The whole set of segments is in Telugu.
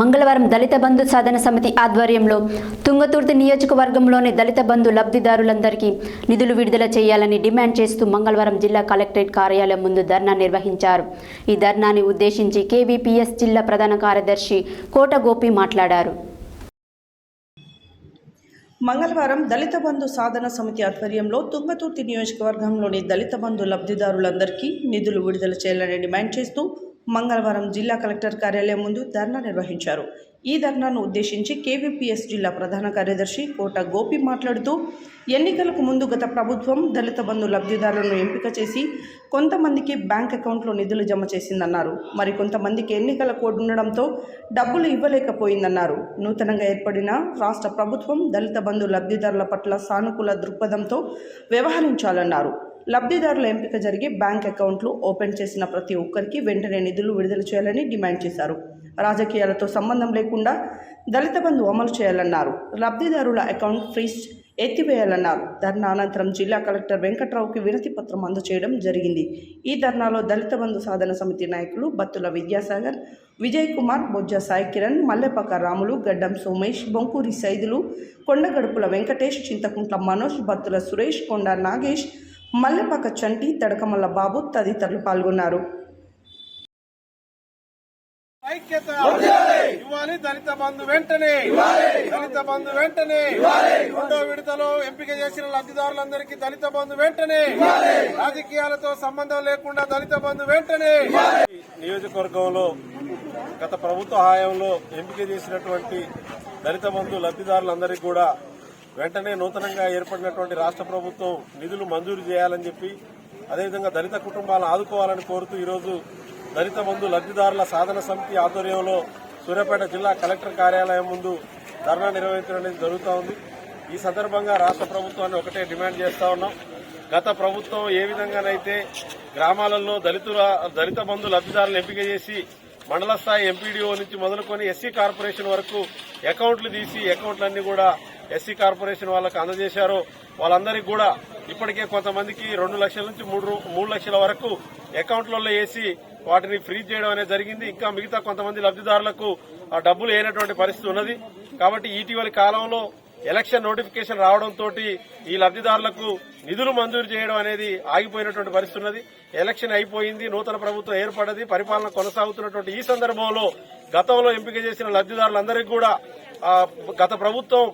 మంగళవారం దళిత బంధు సాధన సమితి ఆధ్వర్యంలో తుంగతుర్తి నియోజకవర్గంలోని దళిత బంధు లబ్ధిదారులందరికీ నిధులు విడుదల చేయాలని డిమాండ్ చేస్తూ మంగళవారం జిల్లా కలెక్టరేట్ కార్యాలయం ముందు ధర్నా నిర్వహించారు. ఈ ధర్నాని ఉద్దేశించి కేవీపీఎస్ జిల్లా ప్రధాన కార్యదర్శి కోట గోపి మాట్లాడారు. మంగళవారం దళిత బంధు సాధన సమితి ఆధ్వర్యంలో తుంగతుర్తి నియోజకవర్గంలోని దళిత బంధు లబ్ధిదారులందరికీ నిధులు విడుదల చేయాలని డిమాండ్ చేస్తూ మంగళవారం జిల్లా కలెక్టర్ కార్యాలయం ముందు ధర్నా నిర్వహించారు. ఈ ధర్నాను ఉద్దేశించి కేవీపీఎస్ జిల్లా ప్రధాన కార్యదర్శి కోట గోపి మాట్లాడుతూ ఎన్నికలకు ముందు గత ప్రభుత్వం దళిత బంధు లబ్ధిదారులను ఎంపిక చేసి కొంతమందికి బ్యాంక్ అకౌంట్లో నిధులు జమ చేసిందన్నారు. మరి కొంతమందికి ఎన్నికల కోడ్ ఉండడంతో డబ్బులు ఇవ్వలేకపోయిందన్నారు. నూతనంగా ఏర్పడిన రాష్ట్ర ప్రభుత్వం దళిత బంధు లబ్ధిదారుల పట్ల సానుకూల దృక్పథంతో వ్యవహరించాలన్నారు. లబ్ధిదారుల ఎంపిక జరిగి బ్యాంక్ అకౌంట్లు ఓపెన్ చేసిన ప్రతి ఒక్కరికి వెంటనే నిధులు విడుదల చేయాలని డిమాండ్ చేశారు. రాజకీయాలతో సంబంధం లేకుండా దళిత బంధు అమలు చేయాలన్నారు. లబ్ధిదారుల అకౌంట్ ఫ్రీజ్ ఎత్తివేయాలన్నారు. ధర్నా అనంతరం జిల్లా కలెక్టర్ వెంకట్రావుకి వినతి పత్రం అందజేయడం జరిగింది. ఈ ధర్నాలో దళిత బంధు సాధన సమితి నాయకులు బత్తుల విద్యాసాగర్ విజయ్ కుమార్ బొజ్జ సాయి కిరణ్ మల్లెపక్క రాములు గడ్డం సోమేష్ బొంకూరి సైదులు కొండగడుపుల వెంకటేష్ చింతకుంట్ల మనోజ్ బత్తుల సురేష్ కొండ నాగేష్ మల్లెపక్క చంటి తడకమల్ల బాబు తదితరులు పాల్గొన్నారు. ఐక్యత ఇవ్వాలి దళిత బంధు వెంటనే. దళిత బంధు వెంటనే. రెండో విడతలో ఎంపిక చేసిన లబ్ధిదారులందరికీ దళిత బంధు వెంటనే. రాజకీయాలతో సంబంధం లేకుండా దళిత బంధు వెంటనే. నియోజకవర్గంలో గత ప్రభుత్వ హయాంలో ఎంపిక చేసినటువంటి దళిత బంధు లబ్ధిదారులందరికీ కూడా వెంటనే నూతనంగా ఏర్పడినటువంటి రాష్ట్ర ప్రభుత్వం నిధులు మంజూరు చేయాలని చెప్పి అదేవిధంగా దళిత కుటుంబాలను ఆదుకోవాలని కోరుతూ ఈరోజు దళిత బంధు లబ్ధిదారుల సాధన సమితి ఆధ్వర్యంలో సూర్యాపేట జిల్లా కలెక్టర్ కార్యాలయం ముందు ధర్నా నిర్వహించడం అనేది జరుగుతూ ఉంది. ఈ సందర్భంగా రాష్ట్ర ప్రభుత్వాన్ని ఒకటే డిమాండ్ చేస్తా ఉన్నాం. గత ప్రభుత్వం ఏ విధంగానైతే గ్రామాలలో దళితుల దళిత బంధు లబ్ధిదారులను ఎంపిక చేసి మండల స్థాయి ఎంపీడీఓ నుంచి మొదలుకొని ఎస్సీ కార్పొరేషన్ వరకు అకౌంట్లు తీసి అకౌంట్లన్నీ కూడా ఎస్సీ కార్పొరేషన్ వాళ్ళకు అందజేశారో. వాళ్ళందరికీ కూడా ఇప్పటికే కొంతమందికి రెండు లక్షల నుంచి మూడు మూడు లక్షల వరకు అకౌంట్లలో వేసి వాటిని ఫ్రీజ్ చేయడం అనేది జరిగింది. ఇంకా మిగతా కొంతమంది లబ్ధిదారులకు ఆ డబ్బులు వేయనటువంటి పరిస్థితి ఉన్నది. కాబట్టి ఇటీవలి కాలంలో ఎలక్షన్ నోటిఫికేషన్ రావడంతో ఈ లబ్ధిదారులకు నిధులు మంజూరు చేయడం అనేది ఆగిపోయినటువంటి పరిస్థితి ఉన్నది. ఎలక్షన్ అయిపోయింది నూతన ప్రభుత్వం ఏర్పడది పరిపాలన కొనసాగుతున్నటువంటి ఈ సందర్భంలో గతంలో ఎంపిక చేసిన లబ్ధిదారులందరికీ కూడా గత ప్రభుత్వం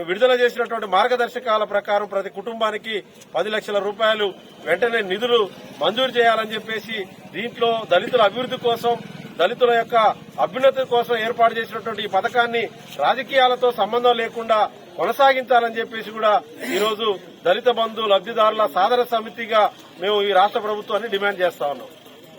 విడుదల చేసినటువంటి మార్గదర్శకాల ప్రకారం ప్రతి కుటుంబానికి పది లక్షల రూపాయలు వెంటనే నిధులు మంజూరు చేయాలని చెప్పేసి దీంట్లో దళితుల అభివృద్ధి కోసం దళితుల యొక్క అభ్యున్నతి కోసం ఏర్పాటు చేసినటువంటి ఈ పథకాన్ని రాజకీయాలతో సంబంధం లేకుండా కొనసాగించాలని చెప్పేసి కూడా ఈరోజు దళిత బంధు లబ్ధిదారుల సాధన సమితిగా మేము ఈ రాష్ట్ర ప్రభుత్వాన్ని డిమాండ్ చేస్తా ఉన్నాం.